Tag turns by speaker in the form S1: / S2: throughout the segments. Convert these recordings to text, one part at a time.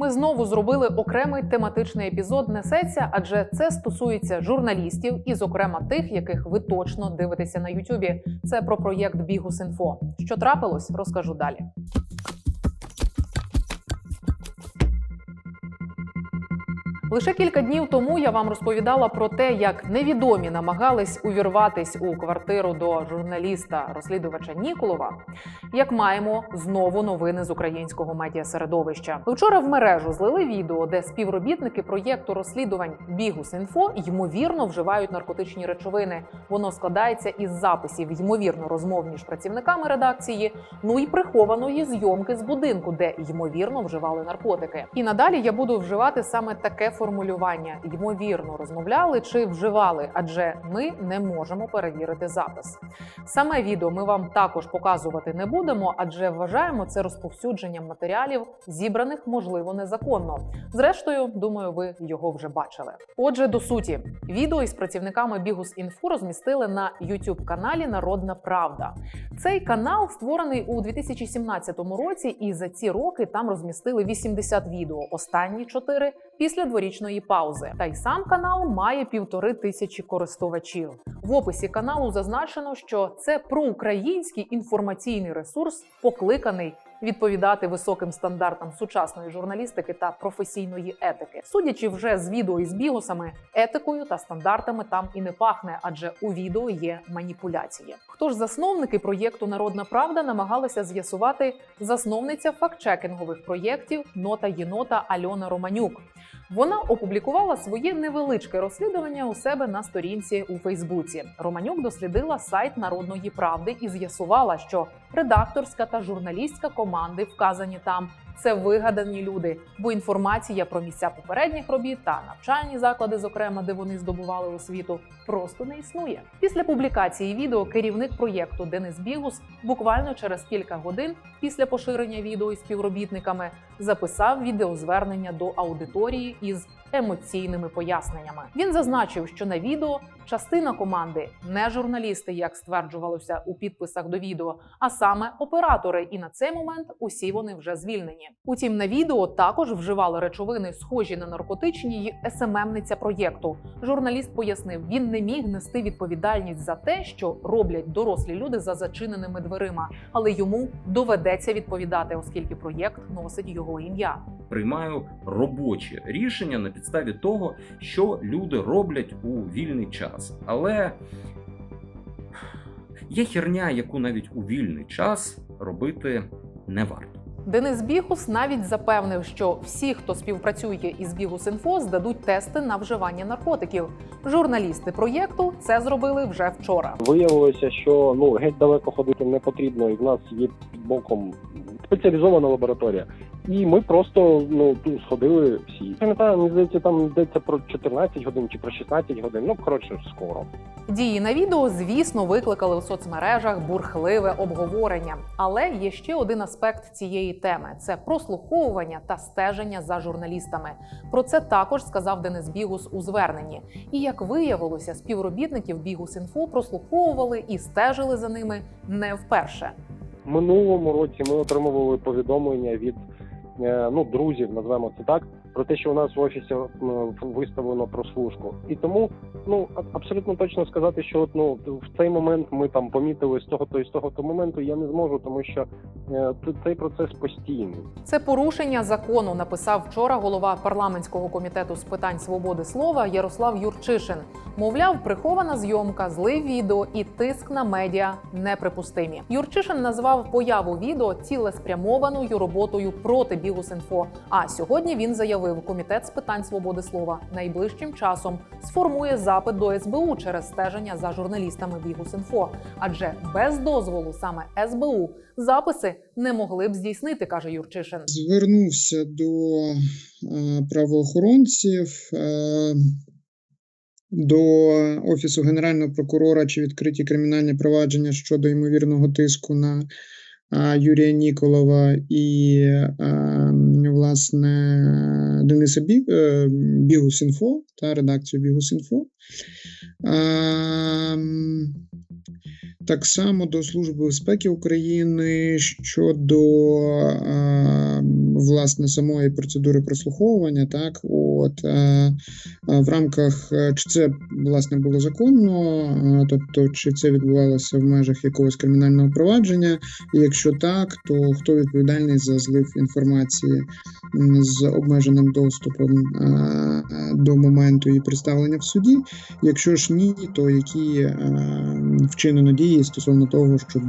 S1: Ми знову зробили окремий тематичний епізод несеться, адже це стосується журналістів, і, зокрема, тих, яких ви точно дивитеся на Ютубі. Це про проєкт Бігус.Інфо. Що трапилось, розкажу далі. Лише кілька днів тому я вам розповідала про те, як невідомі намагались увірватись у квартиру до журналіста розслідувача Ніколова. Як маємо знову новини з українського медіасередовища. Вчора в мережу злили відео, де співробітники проєкту розслідувань Бігус.Інфо ймовірно вживають наркотичні речовини. Воно складається із записів ймовірно розмов між працівниками редакції, ну і прихованої зйомки з будинку, де ймовірно вживали наркотики. І надалі я буду вживати саме таке формулювання ймовірно розмовляли чи вживали, адже ми не можемо перевірити запис. Саме відео ми вам також показувати не будемо, адже вважаємо це розповсюдженням матеріалів, зібраних можливо незаконно. Зрештою, думаю, ви його вже бачили. Отже, до суті, відео із працівниками Бігус.Інфу розмістили на youtube каналі Народна Правда. Цей канал створений у 2017 році, і за ці роки там розмістили 80 відео. Останні 4 після дворічної паузи. Та й сам канал має півтори тисячі користувачів. В описі каналу зазначено, що це проукраїнський інформаційний ресурс, покликаний відповідати високим стандартам сучасної журналістики та професійної етики. Судячи вже з відео із бігусами, етикою та стандартами там і не пахне, адже у відео є маніпуляції. Хто ж засновники проєкту Народна Правда намагалися з'ясувати засновниця фактчекінгових проєктів Нота Єнота Альона Романюк. Вона опублікувала своє невеличке розслідування у себе на сторінці у Фейсбуці. Романюк дослідила сайт Народної правди і з'ясувала, що редакторська та журналістська команди вказані там. Це вигадані люди, бо інформація про місця попередніх робіт та навчальні заклади, зокрема, де вони здобували освіту, просто не існує. Після публікації відео керівник проєкту Денис Бігус буквально через кілька годин після поширення відео із співробітниками записав відеозвернення до аудиторії із емоційними поясненнями. Він зазначив, що на відео частина команди не журналісти, як стверджувалося у підписах до відео, а саме оператори. І на цей момент усі вони вже звільнені. Утім, на відео також вживали речовини, схожі на наркотичні й СММниця проєкту. Журналіст пояснив, він не міг нести відповідальність за те, що роблять дорослі люди за зачиненими дверима, але йому доведеться відповідати, оскільки проєкт носить його ім'я.
S2: Приймаю робочі рішення на підставі того, що люди роблять у вільний час. Але є херня, яку навіть у вільний час робити не варто.
S1: Денис Бігус навіть запевнив, що всі, хто співпрацює із Бігус.Інфо, здадуть тести на вживання наркотиків. Журналісти проєкту це зробили вже вчора.
S3: Виявилося, що ну геть далеко ходити не потрібно, і в нас є під боком спеціалізована лабораторія. І ми просто ну тут сходили всі. Пам'ятаю, мені здається, там йдеться про 14 годин чи про 16 годин. Ну коротше, скоро.
S1: Дії на відео, звісно, викликали у соцмережах бурхливе обговорення. Але є ще один аспект цієї теми: це прослуховування та стеження за журналістами. Про це також сказав Денис Бігус у зверненні. І як виявилося, співробітників Бігус.Інфо прослуховували і стежили за ними не вперше.
S3: минулому році ми отримували повідомлення від ну друзів, назвемо це так, про те, що у нас в офісі виставлено прослушку. І тому ну абсолютно точно сказати, що от, ну в цей момент ми там помітили з того то і з того то моменту, я не зможу, тому що е, цей процес постійний.
S1: Це порушення закону написав вчора голова парламентського комітету з питань свободи слова Ярослав Юрчишин. Мовляв, прихована зйомка, злив відео і тиск на медіа неприпустимі. Юрчишин назвав появу відео цілеспрямованою роботою проти Бігус.Інфо. А сьогодні він заявив, комітет з питань свободи слова найближчим часом сформує запит до СБУ через стеження за журналістами Бігус.Інфо. Адже без дозволу саме СБУ записи не могли б здійснити, каже Юрчишин.
S4: звернувся до е, правоохоронців, е, до Офісу Генерального прокурора чи відкриті кримінальні провадження щодо ймовірного тиску на Юрія Ніколова і, власне, Дениса е, Бігус.Інфо та редакцію Бігус.Інфо. Так само до Служби безпеки України щодо власне самої процедури прослуховування. Так, от е, е, в рамках е, чи це власне було законно, тобто чи це відбувалося в межах якогось кримінального провадження, і якщо так, то хто відповідальний за злив інформації з обмеженим доступом до моменту її представлення в суді? Якщо ж ні, то які вчинено дії стосовно того, щоб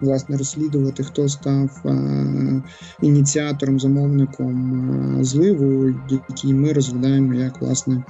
S4: власне розслідувати, хто став ініціатором, замовником зливу, який ми розглядаємо як власне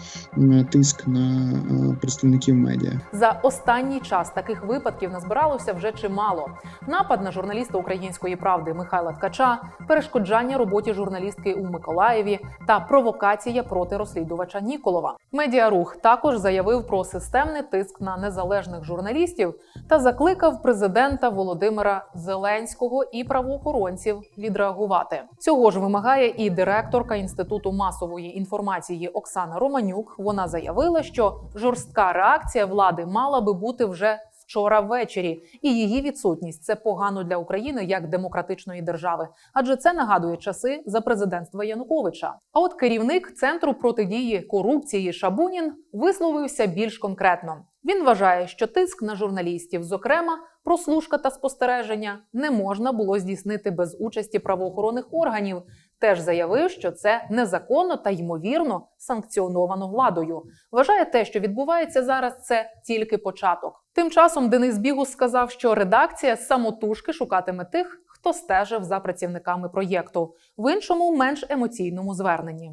S4: тиск на е, представників медіа.
S1: За останній час таких випадків назбиралося вже чимало: напад на журналіста української правди Михайла Ткача, перешкоджання роботі журналістки у Миколаєві та провокація проти розслідувача Ніколова. Медіарух також заявив про системний тиск на незалежних журналістів та закликав президента Володимира Зеленського і правоохоронців відреагувати. Цього ж вимагає і директорка інституту масової інформації Оксана Романюк. Вона заявила, що жорстка реакція влади мала би бути вже вчора ввечері, і її відсутність це погано для України як демократичної держави, адже це нагадує часи за президентства Януковича. А от керівник центру протидії корупції Шабунін висловився більш конкретно. Він вважає, що тиск на журналістів, зокрема прослушка та спостереження, не можна було здійснити без участі правоохоронних органів. Теж заявив, що це незаконно та ймовірно санкціоновано владою. Вважає те, що відбувається зараз, це тільки початок. Тим часом Денис Бігус сказав, що редакція самотужки шукатиме тих, хто стежив за працівниками проєкту в іншому, менш емоційному зверненні.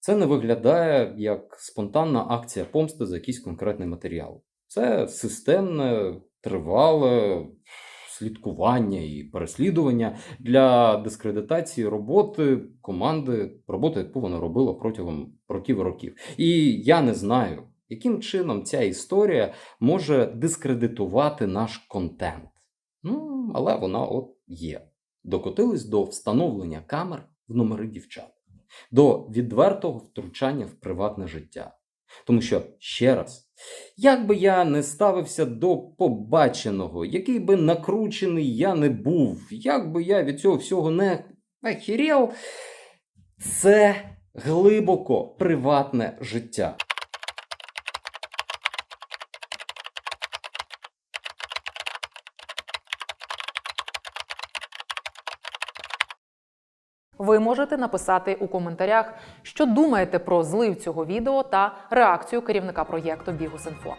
S2: Це не виглядає як спонтанна акція помсти за якийсь конкретний матеріал. Це системне, тривале слідкування і переслідування для дискредитації роботи команди, роботи, яку вона робила протягом років і років. І я не знаю, яким чином ця історія може дискредитувати наш контент. Ну, але вона от є. Докотились до встановлення камер в номери дівчат до відвертого втручання в приватне життя. Тому що, ще раз, як би я не ставився до побаченого, який би накручений я не був, як би я від цього всього не охерів, це глибоко приватне життя.
S1: Ви можете написати у коментарях, що думаєте про злив цього відео та реакцію керівника проєкту Бігус.Інфо.